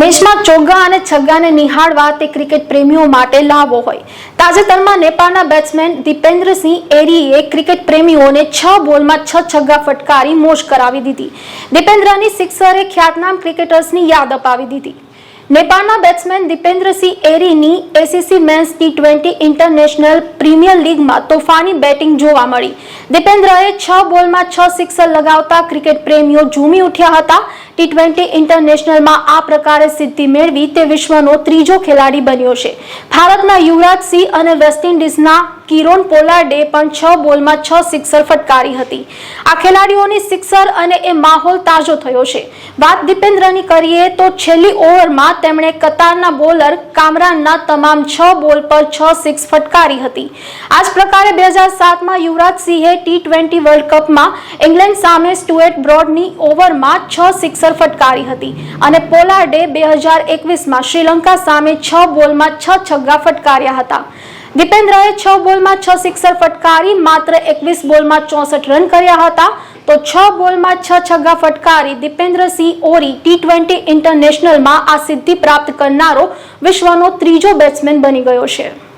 મેચમાં ચોગ્ગા અને છગ્ગાને નિહાળવા તે ક્રિકેટ પ્રેમીઓ માટે લાવો હોય. તાજેતરમાં નેપાળના બેટ્સમેન દીપેન્દ્રસિંહ એરીએ ક્રિકેટ પ્રેમીઓને છ બોલમાં છ છગ્ગા ફટકારી મોજ કરાવી દીધી. દીપેન્દ્રની સિક્સરે ખ્યાતનામ ક્રિકેટર્સની યાદ અપાવી દીધી. નેપાળના batsman Dipendra Singh એરીની ACC men's T twenty international premier લીગમાં તોફાની બેટિંગ જોવા મળી. દીપેન્દ્રએ છ બોલમાં છ સિક્સર લગાવતા ક્રિકેટ પ્રેમીઓ ઝૂમી ઉઠ્યા હતા. ટી ટ્વેન્ટી ઇન્ટરનેશનલમાં આ પ્રકારે સિદ્ધિ મેળવી તે વિશ્વનો ત્રીજો ખેલાડી બન્યો છે. ભારતના યુવરાજ સિંહ અને વેસ્ટ ઇન્ડિઝના કિરોન પોલાર્ડે પણ છ બોલમાં છ સિક્સર ફટકારી હતી. આ ખેલાડીઓની સિક્સર અને એ માહોલ તાજો થયો છે. વાત દીપેન્દ્રની કરીએ તો છેલ્લી ઓવરમાં તેમણે કતારના બોલર કામરાનના તમામ છ બોલ પર છ સિક્સ ફટકારી હતી. આ જ પ્રકારે બે હજાર સાતમાં યુવરાજ સિંહે ટી ટ્વેન્ટી વર્લ્ડ કપમાં ઇંગ્લેન્ડ સામે સ્ટુએટ બ્રોડની ઓવરમાં છ સિક્સર ફટકારી હતી અને પોલાર્ડે બે હજાર એકવીસમાં શ્રીલંકા સામે છ બોલમાં છ છગ્ગા ફટકાર્યા હતા. દીપેન્દ્રએ છ બોલમાં છ સિક્સર ફટકારી, માત્ર એકવીસ બોલમાં ચોસઠ રન કર્યા હતા. તો છ બોલમાં છ છગ્ગા ફટકારી દીપેન્દ્રસિંહ ઓરી ટી ટ્વેન્ટી ઇન્ટરનેશનલમાં આ સિદ્ધિ પ્રાપ્ત કરનારો વિશ્વનો ત્રીજો બેટ્સમેન બની ગયો છે.